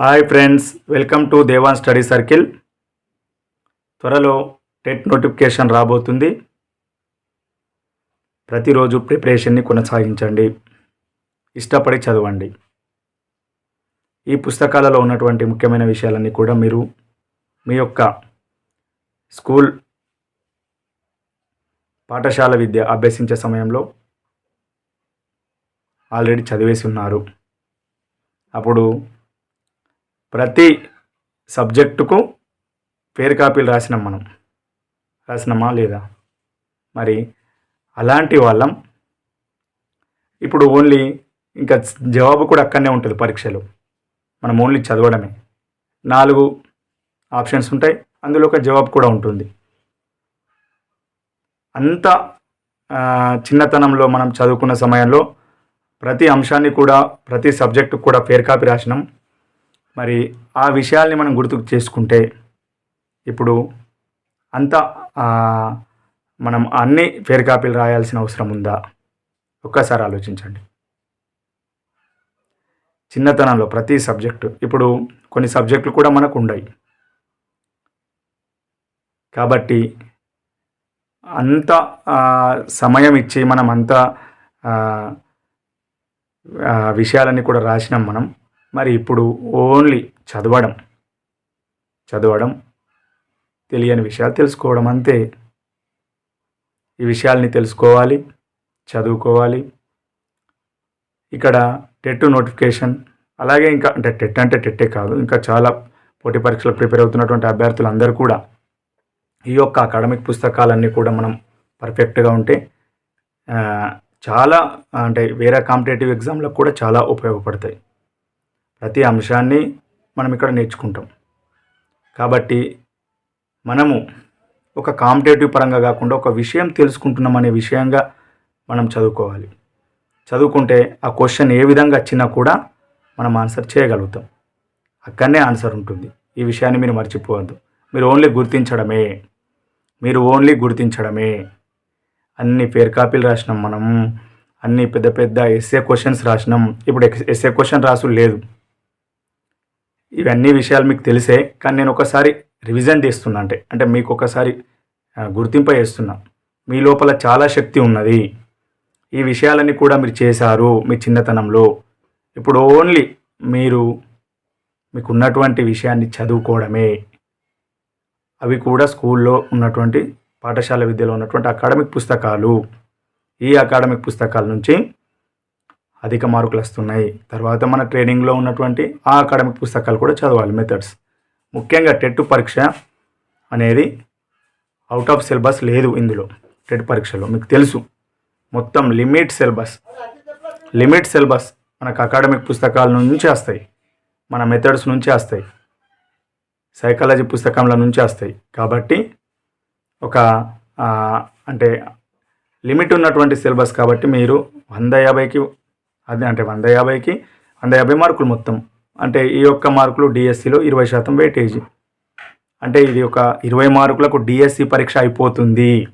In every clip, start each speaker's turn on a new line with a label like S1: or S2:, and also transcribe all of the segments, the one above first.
S1: Hi friends welcome to Devan study circle త్వరలో TET notification రాబోతుంది. ప్రతిరోజు ప్రిపరేషన్ని కొనసాగించండి. ఇష్టపడి చదవండి. ఈ పుస్తకాలలో ఉన్నటువంటి ముఖ్యమైన విషయాలన్నీ కూడా మీరు మీ యొక్క స్కూల్ పాఠశాల విద్య అభ్యసించే సమయంలో ఆల్రెడీ చదివేసి ఉన్నారు. అప్పుడు ప్రతి సబ్జెక్టుకు పేరు కాపీలు రాసినాం మనం. రాసినామా లేదా? మరి అలాంటి వాళ్ళం. ఇప్పుడు ఓన్లీ ఇంకా జవాబు కూడా అక్కడనే ఉంటుంది పరీక్షలో. మనం ఓన్లీ చదవడమే. నాలుగు ఆప్షన్స్ ఉంటాయి. అందులో ఒక జవాబు కూడా ఉంటుంది. అంత చిన్నతనంలో మనం చదువుకున్న సమయంలో ప్రతి అంశాన్ని కూడా ప్రతి సబ్జెక్టు కూడా పేరు కాపీ రాసినాం. మరి ఆ విషయాల్ని మనం గుర్తుకు చేసుకుంటే ఇప్పుడు అంత మనం అన్ని ఫేర్ కాపీలు రాయాల్సిన అవసరం ఉందా? ఒక్కసారి ఆలోచించండి. చిన్నతనంలో ప్రతి సబ్జెక్టు ఇప్పుడు కొన్ని సబ్జెక్టులు కూడా మనకు ఉండయి. కాబట్టి అంత సమయం ఇచ్చి మనం అంత విషయాలన్నీ కూడా రాసినాం మనం. మరి ఇప్పుడు ఓన్లీ చదవడం. చదవడం తెలియని విషయాలు తెలుసుకోవడం అంతే. ఈ విషయాల్ని తెలుసుకోవాలి చదువుకోవాలి. ఇక్కడ టెట్ నోటిఫికేషన్ అలాగే ఇంకా అంటే టెట్ అంటే టెట్టే కాదు ఇంకా చాలా పోటీ పరీక్షలకు ప్రిపేర్ అవుతున్నటువంటి అభ్యర్థులందరూ కూడా ఈ యొక్క అకాడమిక్ పుస్తకాలన్నీ కూడా మనం పర్ఫెక్ట్గా ఉంటే చాలా అంటే వేరే కాంపిటేటివ్ ఎగ్జామ్లకు కూడా చాలా ఉపయోగపడతాయి. ప్రతి అంశాన్ని మనం ఇక్కడ నేర్చుకుంటాం. కాబట్టి మనము ఒక కాంపిటేటివ్ పరంగా కాకుండా ఒక విషయం తెలుసుకుంటున్నాం అనే విషయంగా మనం చదువుకోవాలి. చదువుకుంటే ఆ క్వశ్చన్ ఏ విధంగా వచ్చినా కూడా మనం ఆన్సర్ చేయగలుగుతాం. అక్కడనే ఆన్సర్ ఉంటుంది. ఈ విషయాన్ని మీరు మర్చిపోవద్దు. మీరు ఓన్లీ గుర్తించడమే. మీరు ఓన్లీ గుర్తించడమే. అన్ని పేర్ కాపీలు రాసినాం మనం. అన్ని పెద్ద పెద్ద ఎస్ఏ క్వశ్చన్స్ రాసినాం. ఇప్పుడు ఎస్ఏ క్వశ్చన్ రాసు లేదు. ఇవన్నీ విషయాలు మీకు తెలిసే కానీ నేను ఒకసారి రివిజన్ తీస్తున్నా అంటే అంటే మీకు ఒకసారి గుర్తింప చేస్తున్నా. మీ లోపల చాలా శక్తి ఉన్నది. ఈ విషయాలన్నీ కూడా మీరు చేశారు మీ చిన్నతనంలో. ఇప్పుడు ఓన్లీ మీరు మీకున్నటువంటి విషయాన్ని చదువుకోవడమే. అవి కూడా స్కూల్లో ఉన్నటువంటి పాఠశాల విద్యలో ఉన్నటువంటి అకాడమిక్ పుస్తకాలు. ఈ అకాడమిక్ పుస్తకాల నుంచి అధిక మార్కులు వస్తున్నాయి. తర్వాత మన ట్రైనింగ్లో ఉన్నటువంటి ఆ అకాడమిక్ పుస్తకాలు కూడా చదవాలి మెథడ్స్ ముఖ్యంగా టెట్ పరీక్ష అనేది అవుట్ ఆఫ్ సిలబస్ లేదు ఇందులో టెట్ పరీక్షలో. మీకు తెలుసు. మొత్తం లిమిట్ సిలబస్ లిమిట్ సిలబస్ మనకు అకాడమిక్ పుస్తకాల నుంచి వస్తాయి. మన మెథడ్స్ నుంచి వస్తాయి. సైకాలజీ పుస్తకంల నుంచి వస్తాయి. కాబట్టి ఒక అంటే లిమిట్ ఉన్నటువంటి సిలబస్ కాబట్టి మీరు వంద యాభైకి అదే అంటే వంద యాభైకి వంద యాభై మార్కులు మొత్తం. అంటే ఈ యొక్క మార్కులు డిఎస్సిలో ఇరవై శాతం వెయిటేజీ అంటే ఇది ఒక ఇరవై మార్కులకు డిఎస్సి పరీక్ష అయిపోతుంది.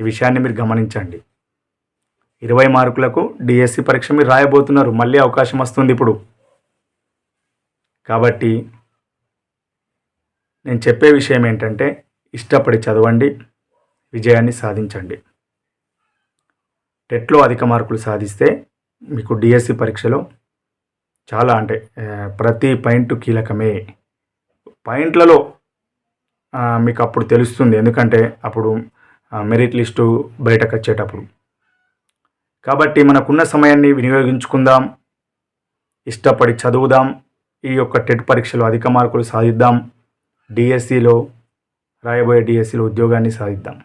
S1: ఈ విషయాన్ని మీరు గమనించండి. ఇరవై మార్కులకు డిఎస్సి పరీక్ష మీరు రాయబోతున్నారు. మళ్ళీ అవకాశం వస్తుంది ఇప్పుడు. కాబట్టి నేను చెప్పే విషయం ఏంటంటే ఇష్టపడి చదవండి విజయాన్ని సాధించండి. టెట్లో అధిక మార్కులు సాధిస్తే మీకు డిఎస్సి పరీక్షలో చాలా అంటే ప్రతి పాయింట్ కీలకమే. పాయింట్లలో మీకు అప్పుడు తెలుస్తుంది. ఎందుకంటే అప్పుడు మెరిట్ లిస్టు బయటకు వచ్చేటప్పుడు కాబట్టి మనకున్న సమయాన్ని వినియోగించుకుందాం. ఇష్టపడి చదువుదాం. ఈ యొక్క టెట్ పరీక్షలో అధిక మార్కులు సాధిద్దాం. డిఎస్సిలో రాయబోయే డిఎస్సిలో ఉద్యోగాన్ని సాధిద్దాం.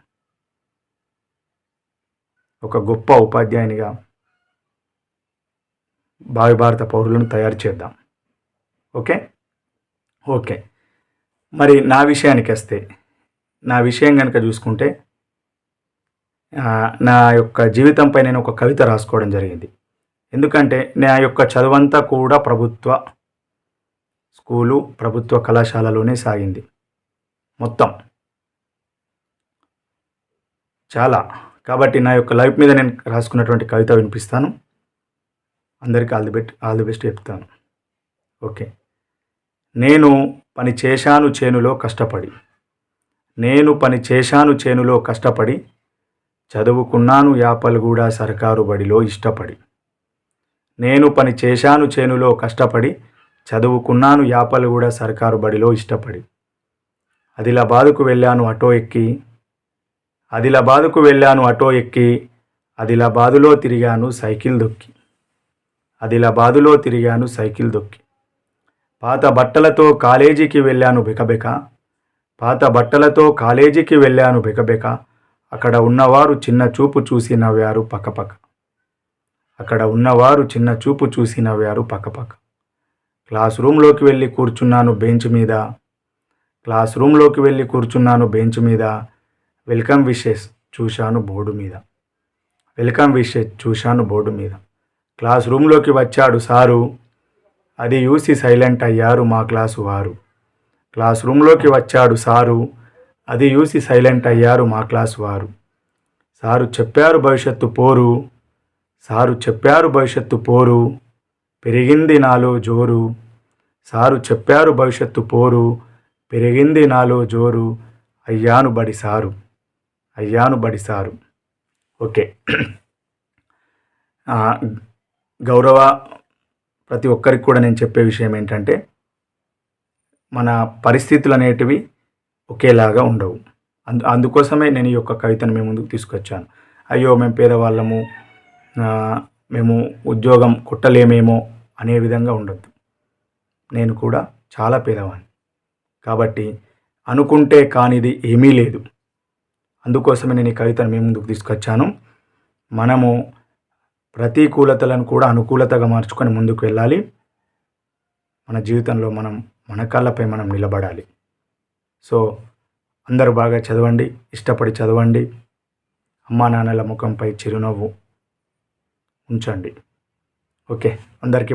S1: ఒక గొప్ప ఉపాధ్యాయునిగా భావి భారత పౌరులను తయారు చేద్దాం. ఓకే? ఓకే. మరి నా విషయానికి వస్తే నా విషయం కనుక చూసుకుంటే నా యొక్క జీవితంపై నేను ఒక కవిత రాసుకోవడం జరిగింది. ఎందుకంటే నా యొక్క చదువంతా కూడా ప్రభుత్వ స్కూలు ప్రభుత్వ కళాశాలలోనే సాగింది. మొత్తం. చాలా. కాబట్టి నా యొక్క లైఫ్ మీద నేను రాసుకున్నటువంటి కవిత వినిపిస్తాను. అందరికీ all the best all the best చెప్తాను. ఓకే. నేను పని చేశాను చేనులో కష్టపడి. నేను పని చేశాను చేనులో కష్టపడి. చదువుకున్నాను యాపలగూడ సర్కారు బడిలో ఇష్టపడి. నేను పని చేశాను చేనులో కష్టపడి. చదువుకున్నాను యాపలగూడ సర్కారు బడిలో ఇష్టపడి. ఆదిలాబాదుకు వెళ్ళాను ఆటో ఎక్కి. ఆదిలాబాదుకు వెళ్ళాను ఆటో ఎక్కి. ఆదిలాబాదులో తిరిగాను సైకిల్ దొక్కి. ఆదిలాబాదులో తిరిగాను సైకిల్ దొక్కి. పాత బట్టలతో కాలేజీకి వెళ్ళాను బెకబెక. పాత బట్టలతో కాలేజీకి వెళ్ళాను బెకబెక. అక్కడ ఉన్నవారు చిన్న చూపు చూసి నవ్వారు పక్కపక్క. అక్కడ ఉన్నవారు చిన్న చూపు చూసి నవ్వారు పక్కపక్క. క్లాస్ రూమ్లోకి వెళ్ళి కూర్చున్నాను బెంచ్ మీద. క్లాస్ రూమ్లోకి వెళ్ళి కూర్చున్నాను బెంచ్ మీద. వెల్కమ్ విషెస్ చూశాను బోర్డు మీద. వెల్కమ్ విషెస్ చూశాను బోర్డు మీద. క్లాస్ రూమ్లోకి వచ్చాడు సారు. అది చూసి సైలెంట్ అయ్యారు మా క్లాసు వారు. క్లాస్ రూమ్లోకి వచ్చాడు సారు. అది చూసి సైలెంట్ అయ్యారు మా క్లాసు వారు. సారు చెప్పారు భవిష్యత్తు పోరు. సారు చెప్పారు భవిష్యత్తు పోరు. పెరిగింది నాలో జోరు. సారు చెప్పారు భవిష్యత్తు పోరు. పెరిగింది నాలో జోరు. అయ్యాను బడి సారు. అయ్యాను బడి సారు. ఓకే. గౌరవ ప్రతి ఒక్కరికి కూడా నేను చెప్పే విషయం ఏంటంటే మన పరిస్థితులు అనేటివి ఒకేలాగా ఉండవు. అందు అందుకోసమే నేను ఈ యొక్క కవితను మేము ముందుకు తీసుకొచ్చాను. అయ్యో మేము పేదవాళ్ళము మేము ఉద్యోగం కుట్టలేమేమో అనే విధంగా ఉండొద్దు. నేను కూడా చాలా పేదవాడిని కాబట్టి అనుకుంటే కానిది ఏమీ లేదు. అందుకోసమే నేను ఈ కవితను మీ ముందుకు తీసుకొచ్చాను. మనము ప్రతికూలతలను కూడా అనుకూలతగా మార్చుకొని ముందుకు వెళ్ళాలి. మన జీవితంలో మనం మన కాళ్ళపై మనం నిలబడాలి. సో అందరూ బాగా చదవండి ఇష్టపడి చదవండి. అమ్మా నాన్నల ముఖంపై చిరునవ్వు ఉంచండి. ఓకే అందరికీ